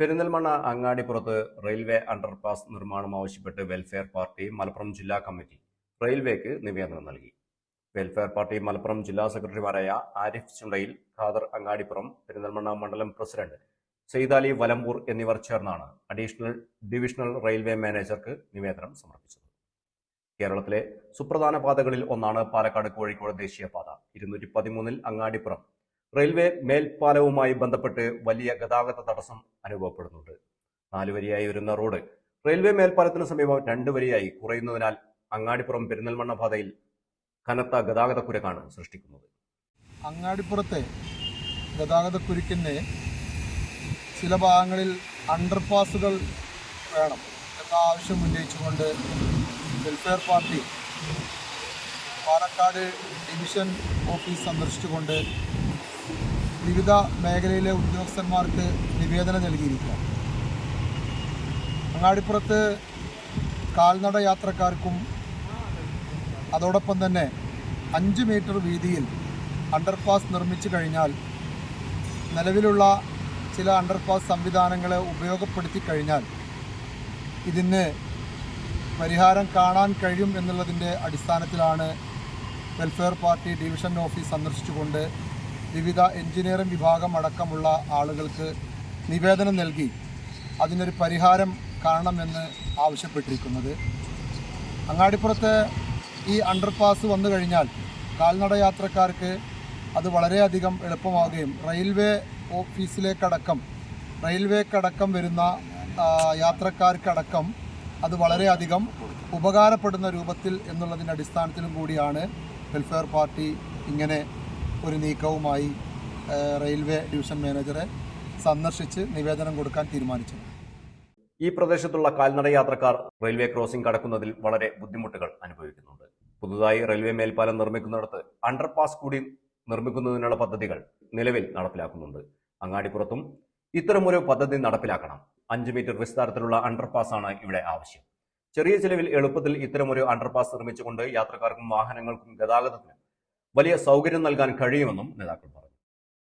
Perinthalmanna അങ്ങാടിപ്പുറത്ത് railway underpass നിർമ്മാണം ആവശ്യപ്പെട്ട് welfare party Malappuram ജില്ലാ കമ്മിറ്റി റെയിൽവേക്ക് നിവേദനം നൽകി. വെൽഫെയർ പാർട്ടി മലപ്പുറം ജില്ലാ സെക്രട്ടറിമാരായ ആരിഫ് ചുണ്ടയിൽ ഖാദർ അങ്ങാടിപ്പുറം പെരിന്തൽമണ്ണ മണ്ഡലം പ്രസിഡന്റ് സെയ്താലി വലമ്പൂർ എന്നിവർ ചേർന്നാണ് അഡീഷണൽ ഡിവിഷണൽ റെയിൽവേ മാനേജർക്ക് നിവേദനം സമർപ്പിച്ചത്. കേരളത്തിലെ സുപ്രധാന പാതകളിൽ ഒന്നാണ് പാലക്കാട് കോഴിക്കോട് ദേശീയപാത. ഇരുന്നൂറ്റി പതിമൂന്നിൽ അങ്ങാടിപ്പുറം റെയിൽവേ മേൽപ്പാലവുമായി ബന്ധപ്പെട്ട് വലിയ ഗതാഗത തടസ്സം അനുഭവപ്പെടുന്നുണ്ട്. നാലുവരിയായി വരുന്ന റോഡ് റെയിൽവേ മേൽപ്പാലത്തിന് സമീപം രണ്ട് വരിയായി കുറയുന്നതിനാൽ അങ്ങാടിപ്പുറം പെരിന്തൽമണ്ണ പാതയിൽ കനത്ത ഗതാഗതക്കുരക്കാണ് സൃഷ്ടിക്കുന്നത്. അങ്ങാടിപ്പുറത്തെ ഗതാഗതക്കുരുക്കിന്റെ ചില ഭാഗങ്ങളിൽ അണ്ടർപാസുകൾ വേണം എന്ന ആവശ്യം ഉന്നയിച്ചുകൊണ്ട് welfare party Palakkad division office സന്ദർശിച്ചുകൊണ്ട് വിവിധ മേഖലയിലെ ഉദ്യോഗസ്ഥന്മാർക്ക് നിവേദനം നൽകിയിരിക്കുക. അങ്ങാടിപ്പുറത്ത് കാൽനട യാത്രക്കാർക്കും അതോടൊപ്പം തന്നെ അഞ്ച് മീറ്റർ വീതിയിൽ അണ്ടർപാസ് നിർമ്മിച്ചു കഴിഞ്ഞാൽ നിലവിലുള്ള ചില അണ്ടർപാസ് സംവിധാനങ്ങളെ ഉപയോഗപ്പെടുത്തി കഴിഞ്ഞാൽ ഇതിന് പരിഹാരം കാണാൻ കഴിയും എന്നുള്ളതിന്റെ അടിസ്ഥാനത്തിലാണ് വെൽഫെയർ പാർട്ടി ഡിവിഷൻ ഓഫീസ് സന്ദർശിച്ചുകൊണ്ട് വിവിധ എഞ്ചിനീയറിംഗ് വിഭാഗം അടക്കമുള്ള ആളുകൾക്ക് നിവേദനം നൽകി അതിനൊരു പരിഹാരം കാണണമെന്ന് ആവശ്യപ്പെട്ടിരിക്കുന്നത്. അങ്ങാടിപ്പുറത്ത് ഈ അണ്ടർപാസ് വന്നു കഴിഞ്ഞാൽ കാൽനട യാത്രക്കാർക്ക് അത് വളരെയധികം എളുപ്പമാവുകയും റെയിൽവേ ഓഫീസിലേക്കടക്കം റെയിൽവേക്കടക്കം വരുന്ന യാത്രക്കാർക്കടക്കം അത് വളരെയധികം ഉപകാരപ്പെടുന്ന രൂപത്തിൽ എന്നുള്ളതിന്റെ അടിസ്ഥാനത്തിലും കൂടിയാണ് വെൽഫെയർ പാർട്ടി ഇങ്ങനെ ഒരു നീക്കവുമായി റെയിൽവേ ഡിവിഷൻ മാനേജറെ സന്ദർശിച്ച് നിവേദനം കൊടുക്കാൻ തീരുമാനിച്ചു. ഈ പ്രദേശത്തുള്ള കാൽനട യാത്രക്കാർ റെയിൽവേ ക്രോസിംഗ് കടക്കുന്നതിൽ വളരെ ബുദ്ധിമുട്ടുകൾ അനുഭവിക്കുന്നുണ്ട്. പുതുതായി റെയിൽവേ മേൽപ്പാലം നിർമ്മിക്കുന്നിടത്ത് അണ്ടർപാസ് കൂടി നിർമ്മിക്കുന്നതിനുള്ള പദ്ധതികൾ നിലവിൽ നടപ്പിലാക്കുന്നുണ്ട്. അങ്ങാടിപ്പുറത്തും ഇത്തരമൊരു പദ്ധതി നടപ്പിലാക്കണം. അഞ്ച് മീറ്റർ വിസ്താരത്തിലുള്ള അണ്ടർപാസ് ആണ് ഇവിടെ ആവശ്യം. ചെറിയ ചെലവിൽ എളുപ്പത്തിൽ ഇത്തരമൊരു അണ്ടർപാസ് നിർമ്മിച്ചുകൊണ്ട് യാത്രക്കാർക്കും വാഹനങ്ങൾക്കും ഗതാഗതത്തിനും വലിയ സൗകര്യം നൽകാൻ കഴിയുമെന്നും നേതാക്കൾ പറഞ്ഞു.